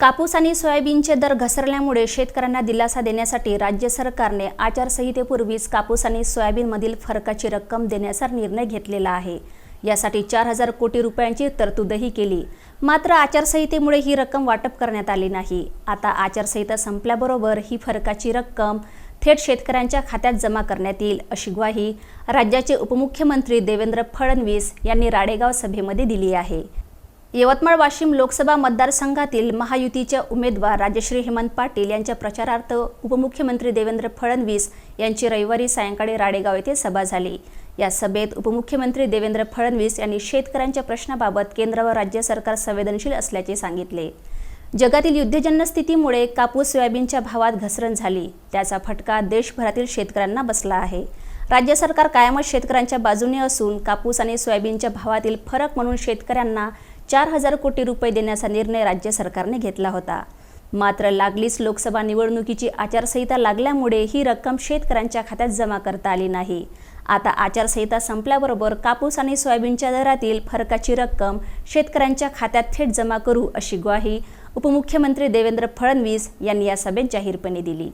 कापूस आणि सोयाबीनचे दर घसरल्यामुळे शेतकऱ्यांना दिलासा देण्यासाठी राज्य सरकारने आचारसंहितेपूर्वीच कापूस आणि सोयाबीनमधील फरकाची रक्कम देण्याचा निर्णय घेतलेला आहे. यासाठी चार हजार कोटी रुपयांची तरतूदही केली. मात्र आचारसंहितेमुळे ही रक्कम वाटप करण्यात आली नाही. आता आचारसंहिता संपल्याबरोबर ही फरकाची रक्कम थेट शेतकऱ्यांच्या खात्यात जमा करण्यात येईल अशी ग्वाही राज्याचे उपमुख्यमंत्री देवेंद्र फडणवीस यांनी राडेगाव सभेमध्ये दिली आहे. यवतमाळ वाशिम लोकसभा मतदारसंघातील महायुतीच्या उमेदवार राजश्री हेमंत पाटील यांच्या प्रचारार्थ उपमुख्यमंत्री देवेंद्र फडणवीस यांची रविवारी सायंकाळी राडेगाव येथे सभा झाली. या सभेत उपमुख्यमंत्री देवेंद्र फडणवीस यांनी शेतकऱ्यांच्या प्रश्नाबाबत केंद्र व राज्य सरकार संवेदनशील असल्याचे सांगितले. जगातील युद्धजन्य स्थितीमुळे कापूस सोयाबीनच्या भावात घसरण झाली. त्याचा फटका देशभरातील शेतकऱ्यांना बसला आहे. राज्य सरकार कायमच शेतकऱ्यांच्या बाजूने असून कापूस आणि सोयाबीनच्या भावातील फरक म्हणून शेतकऱ्यांना चार हजार कोटी रुपये देण्याचा निर्णय राज्य सरकारने घेतला होता. मात्र लागलीच लोकसभा निवडणुकीची आचारसंहिता लागल्यामुळे ही रक्कम शेतकऱ्यांच्या खात्यात जमा करता आली नाही. आता आचारसंहिता संपल्याबरोबर कापूस आणि सोयाबीनच्या दरातील फरकाची रक्कम शेतकऱ्यांच्या खात्यात थेट जमा करू अशी ग्वाही उपमुख्यमंत्री देवेंद्र फडणवीस यांनी या सभेत जाहीरपणे दिली.